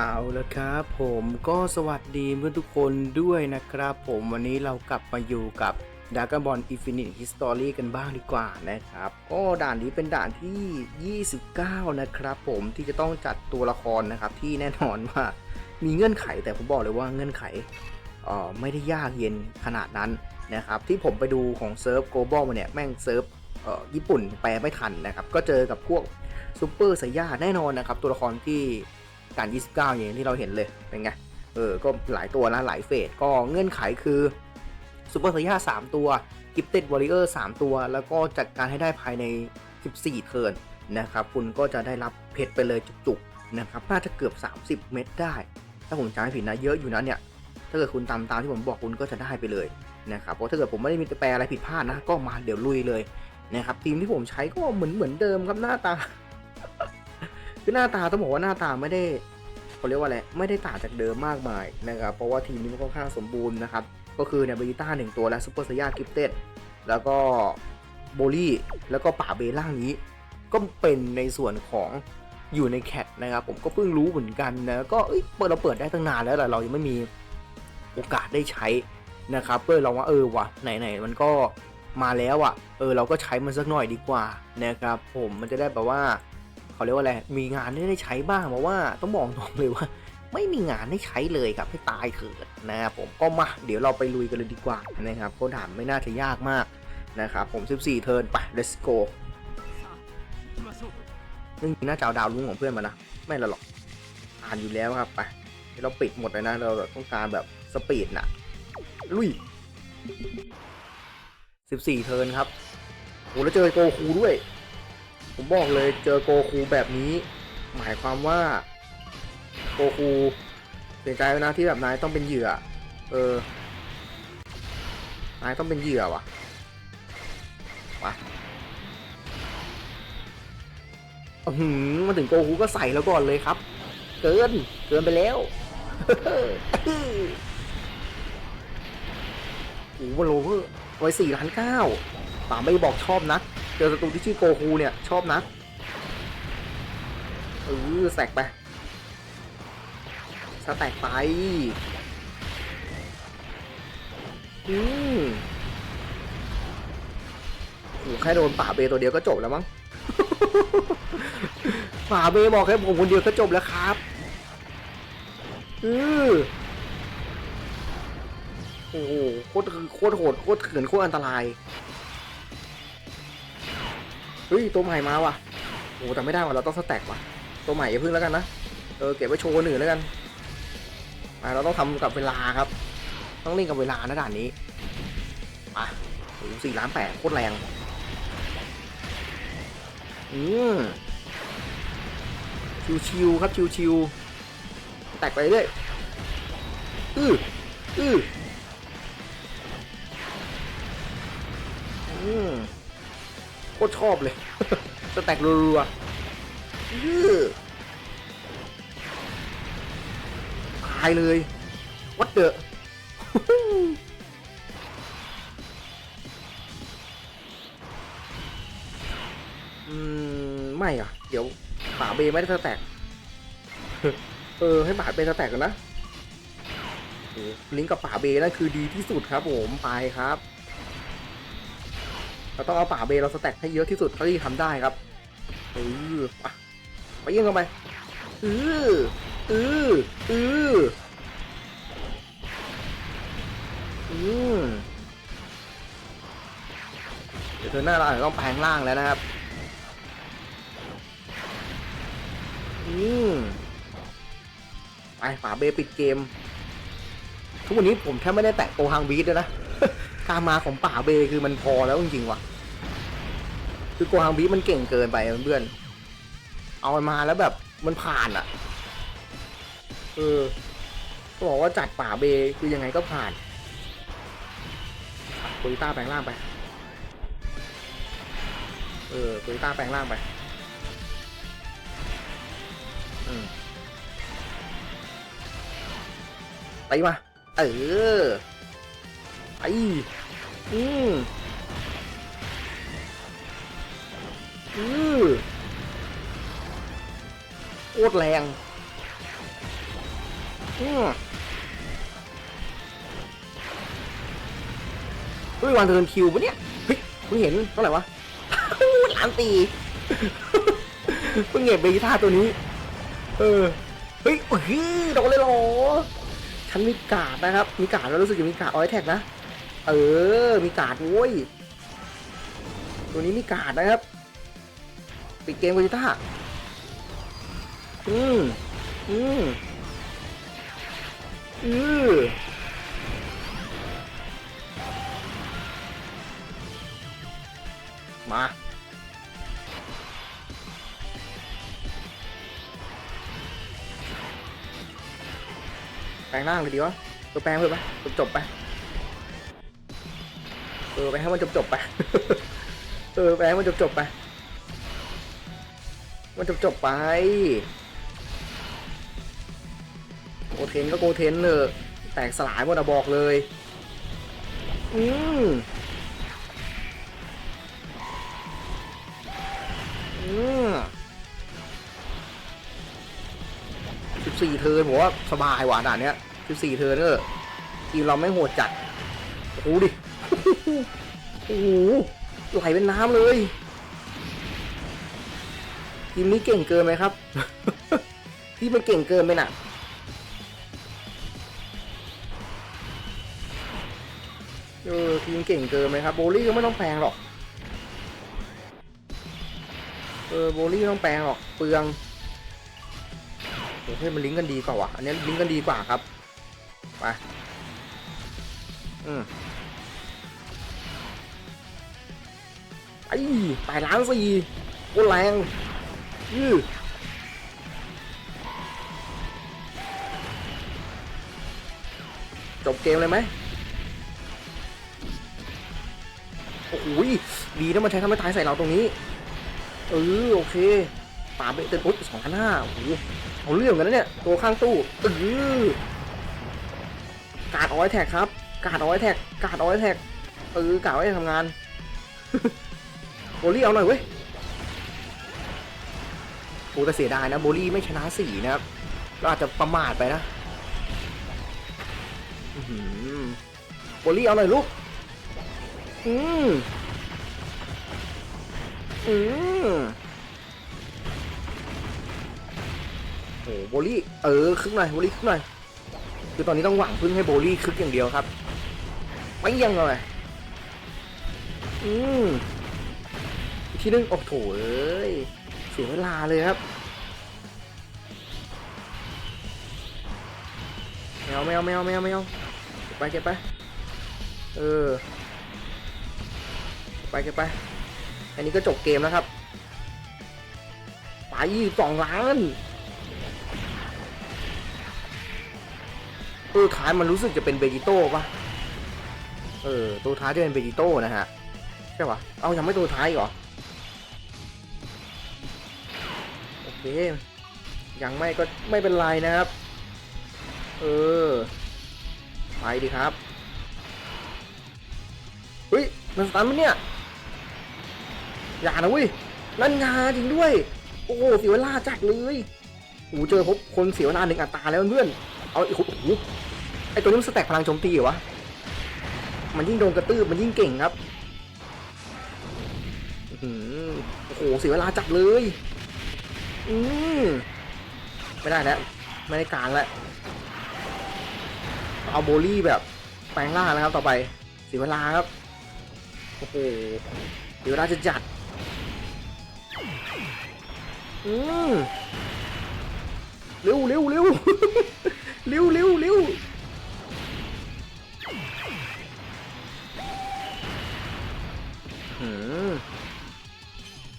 เอาละครับผมก็สวัสดีเพื่อนทุกคนด้วยนะครับ ผมวันนี้เรากลับมาอยู่กับ d r a g o n Ball Infinite History กันบ้างดีกว่านะครับก็ด่านนี้เป็นด่านที่ 29 นะครับ ผมที่จะต้องจัดตัวละครนะครับ ที่แน่นอนว่ามีเงื่อนไขแต่ผมบอกเลยว่าเงื่อนไขเอ่อไม่ได้ยากเย็นขนาดนั้นนะครับ ที่ผมไปดูของเซิร์ฟ Global มาเนี่ยแม่งเซิร์ฟเอ่อญี่ปุ่นแปลไม่ทันนะครับ ก็เจอกับพวกซูเปอร์ไซย่าแน่นอนนะครับ ตัวละครที่ การ 29 อย่างที่เราเห็นเลย เป็นไง เออ ก็หลายตัวนะ หลายเฟส ก็เงื่อนไขคือซูเปอร์ไซย่า3ตัวกิฟเต็ดวอริเออร์3ตัว แล้วก็จัดการให้ได้ภายใน 14 เทิร์นนะครับ คุณก็จะได้รับเพชรไปเลยจุกๆ นะครับ น่าจะเกือบ 30 เม็ดได้ ถ้าผมจำไม่ผิดนะ เยอะอยู่นะเนี่ย ถ้าเกิดคุณตามตามที่ผมบอกคุณก็จะได้ไปเลยนะครับ เพราะถ้าเกิดผมไม่ได้มีแปลอะไรผิดพลาดนะ ก็มาเดี๋ยวลุยเลยนะครับ ทีมที่ผมใช้ก็เหมือนเหมือนเดิมครับหน้าตา คือหน้าตาต้องบอกว่าหน้าตาไม่ได้เขาเรียกว่าอะไรไม่ได้ต่างจากเดิมมากมายนะครับเพราะว่าทีมนี้มันค่อนข้างสมบูรณ์นะครับก็คือเนี่ยเบจิต้าหนึ่งตัวและซูเปอร์ไซย่ากิฟเต็ดแล้วก็โบลี่แล้วก็ป่าเบล่างนี้ ก็เป็นในส่วนของอยู่ในแคทนะครับผมก็เพิ่งรู้เหมือนกันนะก็เอ้ยเปิดเราเปิดได้ตั้งนานแล้วแต่เรายังไม่มีโอกาสได้ใช้นะครับก็เลยลองว่าเออวะไหนๆมันก็มาแล้วอะเออเราก็ใช้มันสักหน่อยดีกว่านะครับผมมันจะได้แบบว่า เขาเรียกว่าอะไร มีงานได้ใช้บ้างเพราะว่าต้องบอกตรงเลยว่า ไม่มีงานให้ใช้เลยครับให้ตายเถิดนะครับผมก็มาเดี๋ยวเราไปลุยกันเลยดีกว่านะครับก็ถามไม่น่าจะยากมากนะครับผม 14 เทิร์นไป let's go นึงน่าจะเอาดาวลุ้งของเพื่อนมานะ ไม่ละหรอก อ่านอยู่แล้วครับไปเราปิดหมดเลยนะ เราต้องการแบบสปีดนะลุย 14 เทิร์นครับโอ้แล้วเจอโกคูด้วย ผมบอกเลยเจอโกคูแบบนี้ หมายความว่า โกคูเสียใจไว้วนะที่แบบนายต้องเป็นเหยื่อ เออนายต้องเป็นเหยื่อวะวะอื้อหือมาถึงโกคูก็ใส่แล้วก่อนเลยครับ เกินเกินไปแล้วโอ้โหโลเวอร์ไว้สี่ล้านเก้าป่าไม่บอกชอบนะ เจอศัตรูที่ชื่อโกคูเนี่ย ชอบนะเออแสกไปสแตกไปอืมโอ้แค่โดนป่าเบตัวเดียวก็จบแล้วมั้งป่าเบบอกแค่ผมคนเดียวก็จบแล้วครับอือโอ้โหโคตรโคตรโหดโคตรเถื่อนโคตรอันตราย เฮ้ยตัวใหม่มาว่ะโอ้แต่ไม่ได้ว่ะเราต้องสแต็กว่ะ ตัวใหม่อย่าพึ่งแล้วกันนะเออเก็บไว้โชว์คนอื่นแล้วกันมาเราต้องทำกับเวลาครับ ต้องเล่นกับเวลานะด่านนี้มาโอ้สี่ล้านแปดโคตรแรงอืมชิวๆครับชิวๆแตกไปเรื่อยอืออืออืม คตรชอบเลย สแต็กรัวๆตายเลย วัดเดอะอืม ไม่อะ เดี๋ยวป่าเบไม่ได้สแต็กเออ ให้ป่าเบสแต็กกันนะโอ้ลิงก์กับป่าเบนั่นคือดีที่สุดครับผม ไปครับ เราต้องเอาป่าเบเราสแต็กให้เยอะที่สุดเท่าที่ทำได้ครับเออไปไปยิงเข้าไปเออเออเอออืมเดี๋ยวเธอหน้าเราอาจจะต้องแปลงร่างแล้วนะครับ อืมไปป่าเบปิดเกม ทุกวันนี้ผมแทบไม่ได้แตะโกฮังบีทเลยนะ การมาของป่าเบคือมันพอแล้วจริงๆว่ะ คือโกฮังบีมันเก่งเกินไปเพื่อน เอามันมาแล้วแบบมันผ่านอะ เออก็บอกว่าจัดป่าเบคือยังไงก็ผ่านโคลิต้าแปลงร่างไป เออโคลิต้าแปลงร่างไป อืมไปมา เออ ไปอืมอือโคตรแรงอืมเฮ้ยวางเทิร์นคิวปะเนี่ยเฮ้ยเพิ่งเห็นเท่าไหร่วะล้านตีเพิ่งเห็นเบจิต้าตัวนี้ เออ เฮ้ยเฮ้ยโดนเลยเหรอฉันมีกาดนะครับ มีกาดแล้วรู้สึกจะมีกาดออยแท็กนะ เออ มีการ์ดโว้ย ตัวนี้มีการ์ดนะครับ ปิดเกมเบจิต้า อืม อืม อือมา แปลงร่างเลยดีวะตัวแปลงเลยไปจบจบไป ออไปให้มันจบจบๆไป เออไปให้มันจบจบๆไป มันจบจบๆไปโกเทนก็โกเทนเนอะแตกสลายหมดอะบอกเลย อืมอืมสิบสี่เทิร์นผมว่าสบายหว่ะด่านเนี้ยสิบสี่เทิร์นเนอะทีมเราไม่โหดจัดโอ้ดิ โอ้โหไหลเป็นน้ำเลยทีมนี้เก่งเกินไหมครับ ที่มันเก่งเกินไปน่ะเออทีมเก่งเกินไหมครับโบลี่ก็ไม่ต้องแปลงหรอกเออโบลี่ไม่ต้องแปลงหรอกเปลืองโอ้ให้มันลิงก์กันดีกว่าว่ะอันนี้ลิงก์กันดีกว่าครับไปอืม ไอ้ตายล้านสี่โคตรแรงยือจบเกมเลยไหมโอ้โหดีนะมันใช้ทำให้ตายใส่เราตรงนี้ เออโอเคป่าไปเต็มปุ๊บสองพันห้าโอ้โหเอาเรื่องกันนะเนี่ย ตัวข้างตู้เออกาดออยแท็กครับ กาดออยแท็ก กาดออยแท็ก เออกาดไว้ทำงาน โบลี่เอาหน่อยเว้ยโอ้แต่เสียดายนะโบลี่ไม่ชนะสี่นะครับเราอาจจะประมาทไปนะโบลี่เอาหน่อยลูก อืม อืมโอ้โบลี่ เออ คึกหน่อยโบลี่คึกหน่อย คือตอนนี้ต้องหวังพึ่งให้โบลี่คึกอย่างเดียวครับ ไม่ยังเลยอืม ทีนึงโอ้โถเอ้ยเสียเวลาเลยครับแมวแมวแมวแมวแมวเก็บไปเก็บไปเออไปเกันไป อันนี้ก็จบเกมแล้วครับไปสองล้านตัวท้ายมันรู้สึกจะเป็นเบจิโต้ปะเออตัวท้ายจะเป็นเบจิโต้นะฮะใช่ปะเอายังไม่ตัวท้ายอีกเหรอ เคยังไม่ก็ไม่เป็นไรนะครับ เออ ไปดีครับ เฮ้ย มันสตันมันเนี่ย อย่านะเว้ย นั่นงาจริงด้วย โอ้โหเสียเวลาจัดเลยโอ้เจอพบคนเสียเวลาหนึ่งอัตราแล้วเพื่อน เอาอีกโอ้โหไอตัวนี้มันสแต็กพลังโจมตีเหรอวะ มันยิ่งโดนกระตืบมันยิ่งเก่งครับโอ้โหเสียเวลาจัดเลย อืมไม่ได้แล้ว ไม่ได้การแล้ว เอาโบลี่แบบแปลงร่างแล้วครับ ต่อไปเสียเวลาครับ โอ้โหเดี๋ยวเราจะจัด อืมเร็วเร็วเร็วเร็วเร็วเร็ว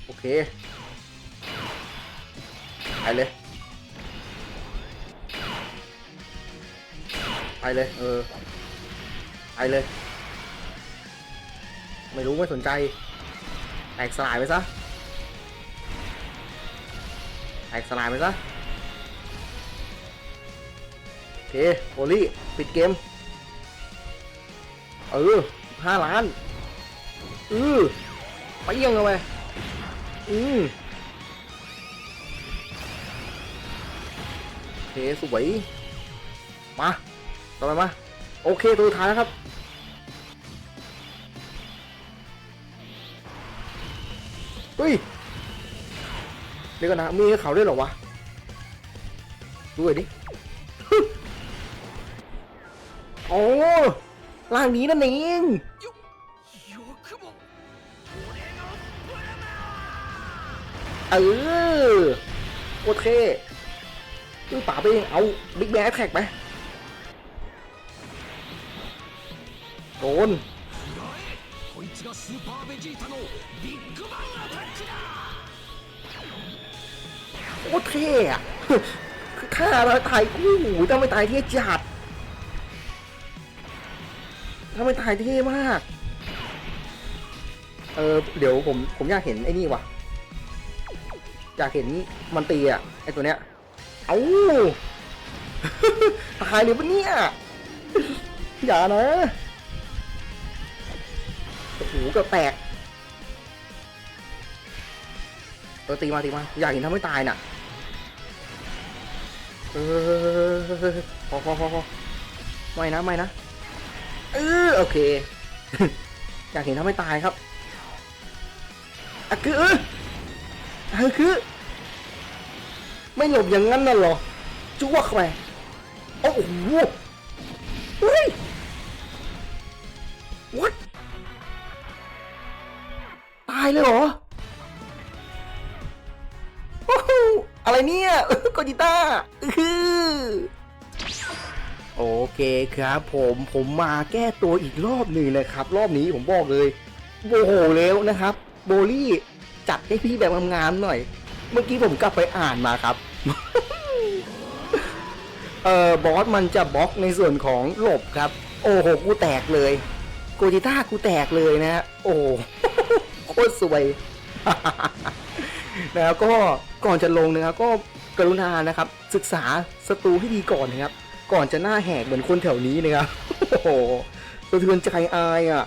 โอเค เลย ไปเลย เออ ไปเลย ไม่รู้ไม่สนใจ แตกสลายไปซะ แตกสลายไปซะโอเคโอลี่ ปิดเกม เออห้าล้านเออไปเยี่ยงเอาไปอือ สวย มา ต่อไปมา โอเค ตัวท้ายนะครับ เฮ้ย เดี๋ยวก่อนนะ มีเขาด้วยหรอวะ ดูหน่ยดิโอ้ล่างนี้นั่นเองเออ โอเค ตู้ป่าไปเองเอาบิ๊กแบทแท็กไปโดนโอ้รเท่อะคือฆ่าเราตายคู่หูถ้ไม่ตายเท่จัดถ้าไม่ตายเท่มาก เออเดี๋ยวผมผมอยากเห็นไอ้นี่ว่ะอยากเห็นมันตีอะไอตัวเนี้ย เอ้าตายเลยปะเนี่ย อย่านะ โอ้โหเกับแตกเออตีมาตีมา อยากเห็นทำไม่ตายน่ะ เออพอพอพอพอไม่นะไม่นะ เออโอเค อยากเห็นทำไม่ตายครับอะคือเอออะคือ ไม่หลบอย่างนั้นน่ะเหรอจุ๊กเข้าไปโอ้โหเฮ้ย what ตายเลยเหรอโอ้โหอะไรเนี่ยโกจิต้าโอเคครับผมผมมาแก้ตัวอีกรอบหนึ่งนะครับ รอบนี้ผมบอกเลยโอ้โหแล้วนะครับ โบลี่จัดให้พี่แบบงามๆหน่อย เมื่อกี้ผมกลับไปอ่านมาครับ เออบอสมันจะบล็อกในส่วนของหลบครับ โอ้โหกูแตกเลยโกจิต้ากูแตกเลยนะ โอ้โหโคตรสวยนะครับก็ก่อนจะลงนะครับก็กรุณานะครับ ศึกษาศัตรูให้ดีก่อนนะครับ ก่อนจะหน้าแหกเหมือนคนแถวนี้นะครับโอ้โหสะเทือนใจอายอะ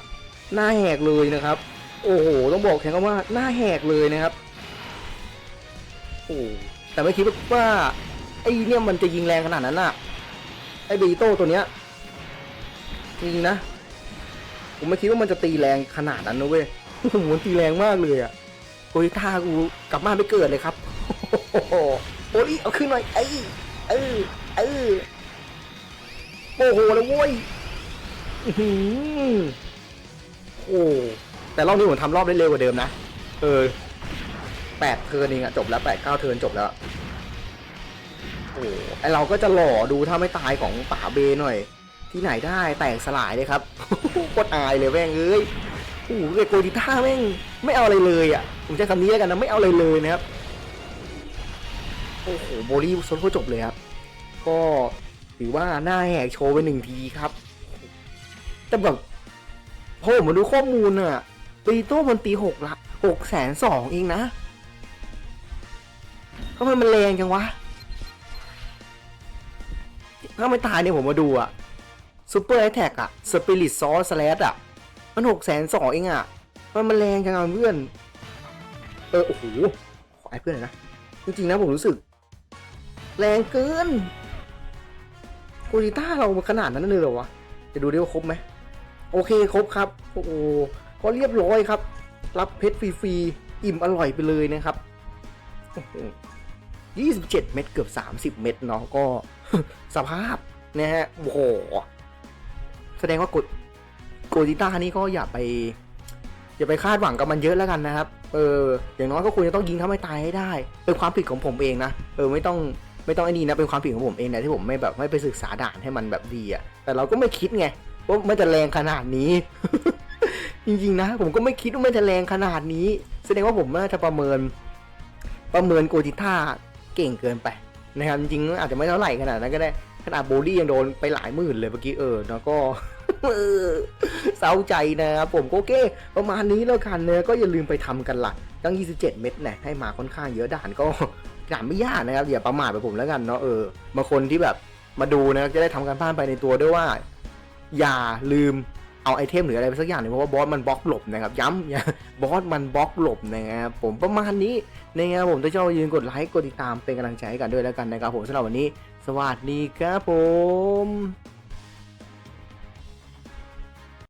หน้าแหกเลยนะครับ โอ้โหต้องบอกแค่คำว่าหน้าแหกเลยนะครับ โอ้ แต่ไม่คิดว่าไอ้เนี่ยมันจะยิงแรงขนาดนั้นอะไอ้เบอิโต้ตัวเนี้ยจริงนะผมไม่คิดว่ามันจะตีแรงขนาดนั้นนะเว้ยมันตีแรงมากเลยอะโอ้ยท่ากูกลับบ้านไปเกิดเลยครับโอ้ยเอาขึ้นหน่อยไอ้เออเออโอ้โหแล้วโว้ยโอ้แต่รอบนี้ผมทำรอบได้เร็วกว่าเดิมนะ เออ แปดเทิร์นเองอะจบแล้วแปดเก้าเทิร์นจบแล้ว โอ้ไอเราก็จะหล่อดูถ้าไม่ตายของป๋าเบหน่อย ที่ไหนได้แตกสลายเลยครับโคตรอายเลยแม่งเอ้ยโอ้โหเกโกดิท่าแม่งไม่เอาอะไรเลยอะผมใช้คำนี้แล้วกันนะไม่เอาอะไรเลยนะครับโอ้โหโบลี่ซนก็จบเลยครับ ก็ถือว่าหน้าแหกโชว์ไปหนึ่งทีครับ แต่แบบพอผมมาดูข้อมูลอะตีโต้มันตีหกละหกแสนสองเองนะ ทำไมมันแรงจังวะ ถ้าไม่ตายเนี่ยผมมาดูอะซูเปอร์ไอแท็กอะสปิริตซอสแลดอะมันหกแสนสองเองอะมันมันแรงจังอะเพื่อน เออ โอ้โห ขอไอ้เพื่อนหน่อยนะ จริงๆนะผมรู้สึก แรงเกินโกลิต้าเรามันขนาดนั้นเลยเหรอวะ จะดูดิว่าครบไหม โอเคครบครับ โอ้โหก็เรียบร้อยครับ รับเพชรฟรีๆ อิ่มอร่อยไปเลยนะครับ 27 เม็ดเกือบ 30 เม็ดเนาะก็สภาพนะฮะโอ้โหแสดงว่ากดโกจิต้านี่ก็อย่าไป อย่าไปคาดหวังกับมันเยอะแล้วกันนะครับ เออ อย่างน้อยก็ควรจะต้องยิงถ้าไม่ตายให้ได้เป็นความผิดของผมเองนะ เออไม่ต้องไม่ต้องไอ้นี่นะเป็นความผิดของผมเองนะที่ผมไม่แบบไม่ไปศึกษาด่านให้มันแบบดีอะ่ะแต่เราก็ไม่คิดไงว่ามันจะแรงขนาดนี้ จริงๆนะ ผมก็ไม่คิดว่ามันจะแรงขนาดนี้ แสดงว่าผมน่าจะประเมิน ประเมินโกจิต้า เก่งเกินไปนะครับจริงๆอาจจะไม่เท่าไหร่ขนาดนั้นก็ได้ขนาดโบลี่ยังโดนไปหลายหมื่นเลยเมื่อกี้เออแล้วก็เศร้าใจนะครับผมโอเคประมาณนี้แล้วกันเนะก็อย่าลืมไปทำกันละ่ะตั้ง 27 เม็ดเนี่ยให้มาค่อนข้างเยอะด่านก็ด่านไม่ยากนะครับอย่าประมาทไปผมแล้วกันเนาะเออบางคนที่แบบมาดูนะจะได้ทำการบ้านไปในตัวด้วยว่า อย่าลืม เอาไอเทมหรืออะไรไปสักอย่างหนึงเพราะว่าบอสมันบล็อกหลบนะครับ ย้ำย่าบอสมันบล็อกหลบนะครับผมประมาณนี้นะครับผมถ้าชอบยืนกดไลค์กดติดตามเป็นกำลังใจให้กันด้วยแล้วกันนะครับผมสำหรับวันนี้ สวัสดีครับผม